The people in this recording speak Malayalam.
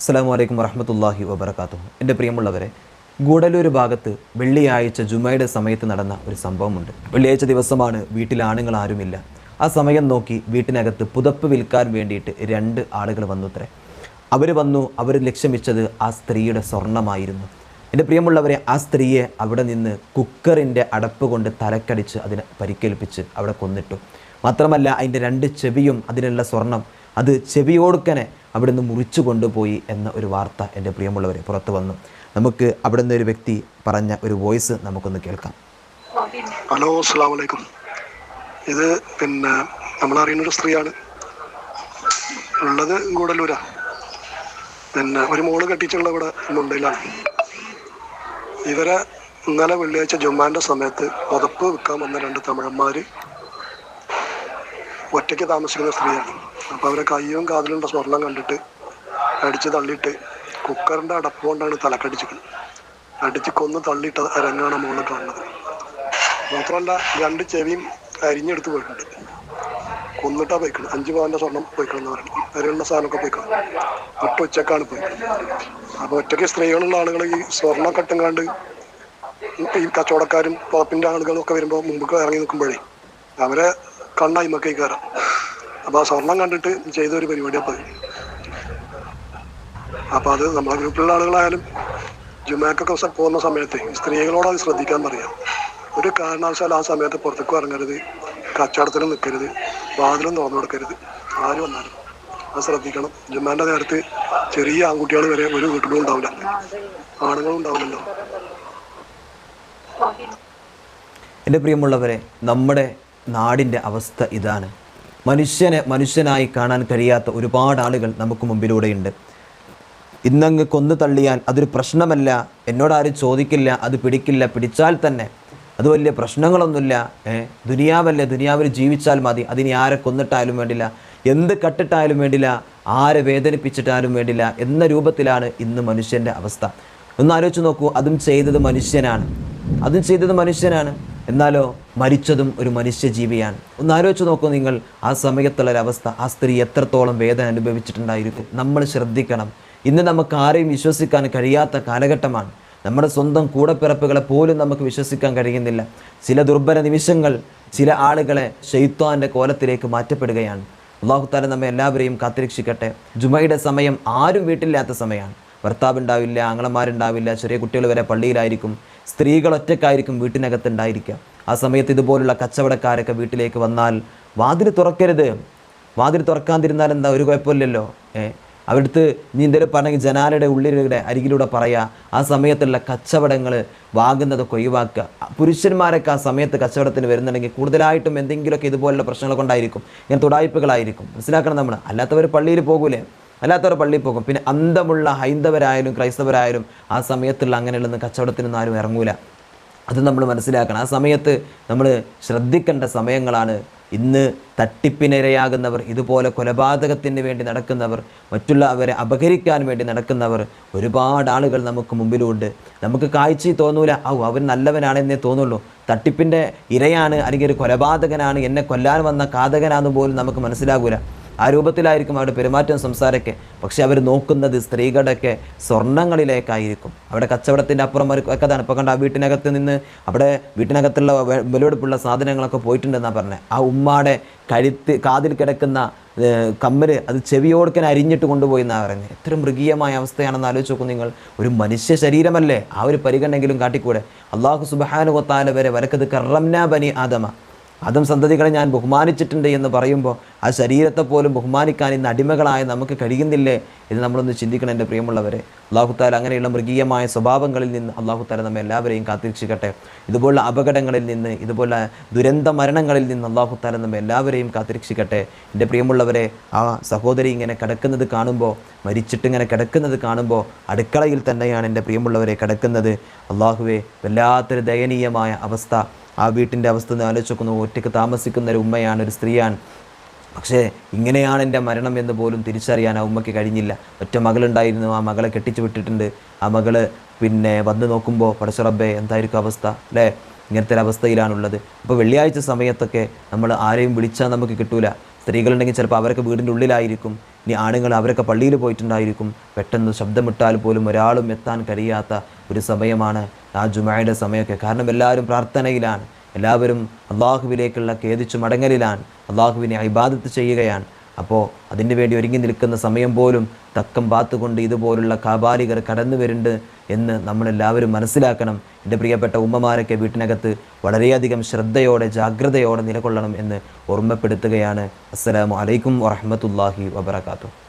അസ്സാം വലൈക്കും വറഹമത്തല്ലാഹി വബർക്കാത്തു എന്റെ പ്രിയമുള്ളവരെ ഗൂഡലൂർ ഭാഗത്ത് വെള്ളിയാഴ്ച ജുമയുടെ സമയത്ത് നടന്ന ഒരു സംഭവമുണ്ട്. വെള്ളിയാഴ്ച ദിവസമാണ് വീട്ടിൽ ആണുങ്ങൾ ആരുമില്ല. ആ സമയം നോക്കി വീട്ടിനകത്ത് പുതപ്പ് വിൽക്കാൻ വേണ്ടിയിട്ട് രണ്ട് ആളുകൾ വന്നു അത്രേ അവർ വന്നു അവർ ലക്ഷ്യം വെച്ചത് ആ സ്ത്രീയുടെ സ്വർണമായിരുന്നു. എന്റെ പ്രിയമുള്ളവരെ ആ സ്ത്രീയെ അവിടെ നിന്ന് കുക്കറിന്റെ അടപ്പ് കൊണ്ട് തലക്കടിച്ച് അതിനെ പരിക്കേൽപ്പിച്ച് അവിടെ കൊന്നിട്ടു. മാത്രമല്ല അതിന്റെ രണ്ട് ചെവിയും അതിനുള്ള സ്വർണം അത് ചെവിയോടുക്കനെ അവിടെ നിന്ന് മുറിച്ചു കൊണ്ടുപോയി എന്ന ഒരു വാർത്ത എന്റെ പ്രിയമുള്ളവരെ പുറത്തു വന്നു. നമുക്ക് അവിടെ നിന്ന് ഒരു വ്യക്തി പറഞ്ഞ ഒരു വോയിസ് നമുക്കൊന്ന് കേൾക്കാം. ഹലോ അസ്സാം വലൈക്കും ഇത് പിന്നെ നമ്മളറിയുന്ന ഒരു സ്ത്രീയാണ്. ഉള്ളത് ഗൂഡല്ലൂരാ. പിന്നെ ഒരു മോൾ കെട്ടിച്ചുള്ള ഇവിടെ മുണ്ടയിലാണ്. ഇവരെ ഇന്നലെ വെള്ളിയാഴ്ച ജുമാന്റെ സമയത്ത് പുതപ്പ് വിൽക്കാൻ വന്ന രണ്ട് തമിഴന്മാര് ഒറ്റയ്ക്ക് താമസിക്കുന്ന സ്ത്രീയാണ്. അപ്പൊ അവരെ കയ്യും കാതിലുള്ള സ്വർണം കണ്ടിട്ട് അടിച്ച് തള്ളിയിട്ട് കുക്കറിന്റെ അടപ്പ് കൊണ്ടാണ് തലക്കടിച്ചിരിക്കുന്നത്. അടിച്ച് കൊന്ന് തള്ളിയിട്ട രംഗാണ് മുകളിൽ കാണുന്നത്. മാത്രമല്ല രണ്ട് ചെവിയും അരിഞ്ഞെടുത്ത് പോയിട്ടുണ്ട്. കൊന്നിട്ടാ പോയിക്കണം അഞ്ച് പവന്റെ സ്വർണം പോയിക്കണമെന്ന് പറഞ്ഞു അതിലുള്ള സാധനമൊക്കെ പോയിക്കണം ഒറ്റ ഉച്ചക്കാണ് പോയിക്കണം അപ്പൊ ഒറ്റയ്ക്ക് സ്ത്രീകളുള്ള ആളുകൾ ഈ സ്വർണം കണ്ട് ഈ കച്ചവടക്കാരും പുറപ്പിന്റെ ആളുകളും ഒക്കെ വരുമ്പോൾ മുമ്പ് ഇറങ്ങി നിൽക്കുമ്പോഴേ അവരെ കണ്ണായി മക്കൈ കയറാം. അപ്പൊ ആ സ്വർണം കണ്ടിട്ട് ചെയ്ത ഒരു പരിപാടിയാണ് പോയി അപ്പൊ അത് നമ്മളെ ഗ്രൂപ്പിലുള്ള ആളുകളായാലും ജുമാക്കൊക്കെ പോകുന്ന സമയത്ത് സ്ത്രീകളോട് അത് ശ്രദ്ധിക്കാൻ പറയാം. ഒരു കാരണവശാൽ ആ സമയത്ത് പുറത്തേക്ക് ഇറങ്ങരുത് കച്ചവടത്തിനും നിൽക്കരുത് വാതിലും തുറന്നു കൊടുക്കരുത്. ആര് വന്നാലും അത് ശ്രദ്ധിക്കണം. ജുമാന്റെ നേരത്ത് ചെറിയ ആൺകുട്ടികൾ വരെ ഒരു വീട്ടിലും ഉണ്ടാവില്ല. ആണുങ്ങളും ഉണ്ടാവില്ലല്ലോ. എന്റെ പ്രിയമുള്ളവരെ നമ്മുടെ നാടിന്റെ അവസ്ഥ ഇതാണ്. മനുഷ്യനെ മനുഷ്യനായി കാണാൻ കഴിയാത്ത ഒരുപാട് ആളുകൾ നമുക്ക് മുമ്പിലൂടെയുണ്ട് ഇന്നങ്ങ് കൊന്നു തള്ളിയാൽ അതൊരു പ്രശ്നമല്ല. എന്നോടാരും ചോദിക്കില്ല അത് പിടിക്കില്ല. പിടിച്ചാൽ തന്നെ അത് വലിയ പ്രശ്നങ്ങളൊന്നുമില്ല. ഏ ദുനിയാവല്ലേ ദുനിയാവിൽ ജീവിച്ചാൽ മതി. അതിനി ആരെ കൊന്നിട്ടായാലും വേണ്ടില്ല. എന്ത് കട്ടിട്ടായാലും വേണ്ടില്ല. ആരെ വേദനിപ്പിച്ചിട്ടാലും വേണ്ടില്ല. എന്ന രൂപത്തിലാണ് ഇന്ന് മനുഷ്യന്റെ അവസ്ഥ. ഒന്ന് ആലോചിച്ച് നോക്കൂ അതും ചെയ്തത് മനുഷ്യനാണ്. അതും ചെയ്തത് മനുഷ്യനാണ്. എന്നാലോ മരിച്ചതും ഒരു മനുഷ്യജീവിയാണ്. ഒന്ന് ആലോചിച്ച് നോക്കൂ നിങ്ങൾ ആ സമയത്തുള്ളൊരവസ്ഥ ആ സ്ത്രീ എത്രത്തോളം വേദന അനുഭവിച്ചിട്ടുണ്ടായിരിക്കും. നമ്മൾ ശ്രദ്ധിക്കണം. ഇന്ന് നമുക്ക് ആരെയും വിശ്വസിക്കാൻ കഴിയാത്ത കാലഘട്ടമാണ്. നമ്മുടെ സ്വന്തം കൂടപ്പിറപ്പുകളെ പോലും നമുക്ക് വിശ്വസിക്കാൻ കഴിയുന്നില്ല. ചില ദുർബല നിമിഷങ്ങൾ ചില ആളുകളെ ഷെയ്ത്താന്റെ കോലത്തിലേക്ക് മാറ്റപ്പെടുകയാണ്. അള്ളാഹുത്താല നമ്മെ എല്ലാവരെയും കാത്തിരക്ഷിക്കട്ടെ. ജുമയുടെ സമയം ആരും വീട്ടില്ലാത്ത സമയമാണ്. ഭർത്താവ് ഉണ്ടാവില്ല ആങ്ങളമാരുണ്ടാവില്ല ചെറിയ കുട്ടികൾ വരെ പള്ളിയിലായിരിക്കും. സ്ത്രീകൾ ഒറ്റക്കായിരിക്കും വീട്ടിനകത്ത് ഉണ്ടായിരിക്കുക. ആ സമയത്ത് ഇതുപോലുള്ള കച്ചവടക്കാരൊക്കെ വീട്ടിലേക്ക് വന്നാൽ വാതിൽ തുറക്കരുത്. വാതിൽ തുറക്കാതിരുന്നാൽ എന്താ? ഒരു കുഴപ്പമില്ലല്ലോ. ഏ? അവിടുത്തെ നീ എന്തെങ്കിലും പറഞ്ഞെങ്കിൽ ജനാലയുടെ ഉള്ളിലൂടെ അരികിലൂടെ പറയുക ആ സമയത്തുള്ള കച്ചവടങ്ങൾ വാങ്ങുന്നതൊക്കെ ഒഴിവാക്കുക പുരുഷന്മാരൊക്കെ ആ സമയത്ത് കച്ചവടത്തിന് വരുന്നുണ്ടെങ്കിൽ കൂടുതലായിട്ടും എന്തെങ്കിലുമൊക്കെ ഇതുപോലുള്ള പ്രശ്നങ്ങൾ കൊണ്ടായിരിക്കും. ഇങ്ങനെ തുടായ്പകളായിരിക്കും മനസ്സിലാക്കണം നമ്മൾ. അല്ലാത്തവർ പള്ളിയിൽ പോകൂലേ? അല്ലാത്തവർ പള്ളിയിൽ പോകും. പിന്നെ അന്തമുള്ള ഹൈന്ദവരായാലും ക്രൈസ്തവരായാലും ആ സമയത്തുള്ള അങ്ങനെയുള്ള കച്ചവടത്തിനൊന്നും ആരും ഇറങ്ങൂല. അത് നമ്മൾ മനസ്സിലാക്കണം. ആ സമയത്ത് നമ്മൾ ശ്രദ്ധിക്കേണ്ട സമയങ്ങളാണ്. ഇന്ന് തട്ടിപ്പിനിരയാകുന്നവർ ഇതുപോലെ കൊലപാതകത്തിന് വേണ്ടി നടക്കുന്നവർ മറ്റുള്ളവരെ അപഹരിക്കാൻ വേണ്ടി നടക്കുന്നവർ ഒരുപാട് ആളുകൾ നമുക്ക് മുമ്പിലുണ്ട്. നമുക്ക് കാഴ്ച തോന്നൂല ഔ അവൻ നല്ലവനാണെന്നേ തോന്നുള്ളൂ. തട്ടിപ്പിന്റെ ഇരയാണ് അല്ലെങ്കിൽ ഒരു കൊലപാതകനാണ് എന്നെ കൊല്ലാൻ വന്ന കാതകനാണെന്ന് പോലും നമുക്ക് മനസ്സിലാകൂല. ആ രൂപത്തിലായിരിക്കും അവരുടെ പെരുമാറ്റം സംസാരമൊക്കെ. പക്ഷെ അവർ നോക്കുന്നത് സ്ത്രീകളുടെയൊക്കെ സ്വർണങ്ങളിലേക്കായിരിക്കും അവിടെ കച്ചവടത്തിന്റെ അപ്പുറം ഒരു ഒക്കെ അതാണ്. ഇപ്പോൾ കണ്ട ആ വീട്ടിനകത്ത് നിന്ന് അവിടെ വീട്ടിനകത്തുള്ള വെ- വിലപിടിപ്പുള്ള സാധനങ്ങളൊക്കെ പോയിട്ടുണ്ടെന്നാണ് പറഞ്ഞത്. ആ ഉമ്മാടെ കഴുത്ത് കാതിൽ കിടക്കുന്ന കമ്മൽ അത് ചെവിയോടുക്കൻ അരിഞ്ഞിട്ട് കൊണ്ടുപോയി എന്നാണ് പറയുന്നത്. എത്ര മൃഗീയമായ അവസ്ഥയാണെന്ന് ആലോചിച്ച് നോക്കും നിങ്ങൾ. ഒരു മനുഷ്യ ശരീരമല്ലേ? ആ ഒരു പരിഗണനെങ്കിലും കാട്ടിക്കൂടെ. അള്ളാഹു സുബഹാനുകൊത്താല വരെ വരക്കത് കറംനാ ബനി ആദമ അതും സന്തതികളെ ഞാൻ ബഹുമാനിച്ചിട്ടുണ്ട് എന്ന് പറയുമ്പോൾ ആ ശരീരത്തെ പോലും ബഹുമാനിക്കാൻ ഇന്ന് അടിമകളായ നമുക്ക് കഴിയുന്നില്ലേ ഇത് നമ്മളൊന്ന് ചിന്തിക്കണം എന്റെ പ്രിയമുള്ളവരെ. അള്ളാഹുത്താല അങ്ങനെയുള്ള മൃഗീയമായ സ്വഭാവങ്ങളിൽ നിന്ന് അള്ളാഹുത്താല നമ്മെ എല്ലാവരെയും കാത്തിരക്ഷിക്കട്ടെ. ഇതുപോലുള്ള അപകടങ്ങളിൽ നിന്ന് ഇതുപോലെ ദുരന്ത മരണങ്ങളിൽ നിന്ന് അള്ളാഹുത്താല നമ്മെ എല്ലാവരെയും കാത്തിരക്ഷിക്കട്ടെ. എന്റെ പ്രിയമുള്ളവരെ ആ സഹോദരി ഇങ്ങനെ കിടക്കുന്നത് കാണുമ്പോൾ മരിച്ചിട്ട് ഇങ്ങനെ കിടക്കുന്നത് കാണുമ്പോൾ അടുക്കളയിൽ തന്നെയാണ് എന്റെ പ്രിയമുള്ളവരെ കിടക്കുന്നത്. അള്ളാഹുവെ വല്ലാത്തൊരു ദയനീയമായ അവസ്ഥ. ആ വീട്ടിന്റെ അവസ്ഥ ഒന്ന് ആലോചിച്ച് നോക്കുന്നു ഒറ്റയ്ക്ക് താമസിക്കുന്ന ഒരു ഉമ്മയാണ് ഒരു സ്ത്രീയാണ്. പക്ഷേ ഇങ്ങനെയാണ് എന്റെ മരണം എന്ന് പോലും തിരിച്ചറിയാൻ ആ ഉമ്മയ്ക്ക് കഴിഞ്ഞില്ല. ഒറ്റ മകളുണ്ടായിരുന്നു ആ മകളെ കെട്ടിച്ചു വിട്ടിട്ടുണ്ട്. ആ മകൾ പിന്നെ വന്ന് നോക്കുമ്പോൾ പടച്ചുറബേ എന്തായിരിക്കും അവസ്ഥ? അല്ലേ? ഇങ്ങനത്തെ ഒരു അവസ്ഥയിലാണുള്ളത്. അപ്പോൾ വെള്ളിയാഴ്ച സമയത്തൊക്കെ നമ്മൾ ആരെയും വിളിച്ചാൽ നമുക്ക് കിട്ടൂല. സ്ത്രീകളുണ്ടെങ്കിൽ ചിലപ്പോൾ അവരൊക്കെ വീടിന്റെ ഉള്ളിലായിരിക്കും. ഇനി ആണുങ്ങൾ അവരൊക്കെ പള്ളിയിൽ പോയിട്ടുണ്ടായിരിക്കും. പെട്ടെന്ന് ശബ്ദമിട്ടാൽ പോലും ഒരാളും എത്താൻ കഴിയാത്ത ഒരു സമയമാണ് ആ ജുമായുടെ സമയമൊക്കെ. കാരണം എല്ലാവരും പ്രാർത്ഥനയിലാണ്. എല്ലാവരും അള്ളാഹുവിലേക്കുള്ള ഖേദിച്ചു മടങ്ങലിലാണ്. അള്ളാഹുവിനെ ഇബാദത്ത് ചെയ്യുകയാണ്. അപ്പോൾ അതിനു വേണ്ടി ഒരുങ്ങി നിൽക്കുന്ന സമയം പോലും തക്കം പാത്തുകൊണ്ട് ഇതുപോലുള്ള കാബാലികർ കടന്നു വരുന്നുണ്ട് എന്ന് നമ്മളെല്ലാവരും മനസ്സിലാക്കണം. എന്റെ പ്രിയപ്പെട്ട ഉമ്മമാരൊക്കെ വീട്ടിനകത്ത് വളരെയധികം ശ്രദ്ധയോടെ ജാഗ്രതയോടെ നിലകൊള്ളണം എന്ന് ഓർമ്മപ്പെടുത്തുകയാണ്. അസ്സലാമു അലൈക്കും വറഹ്മത്തുള്ളാഹി വബറകാതുഹു.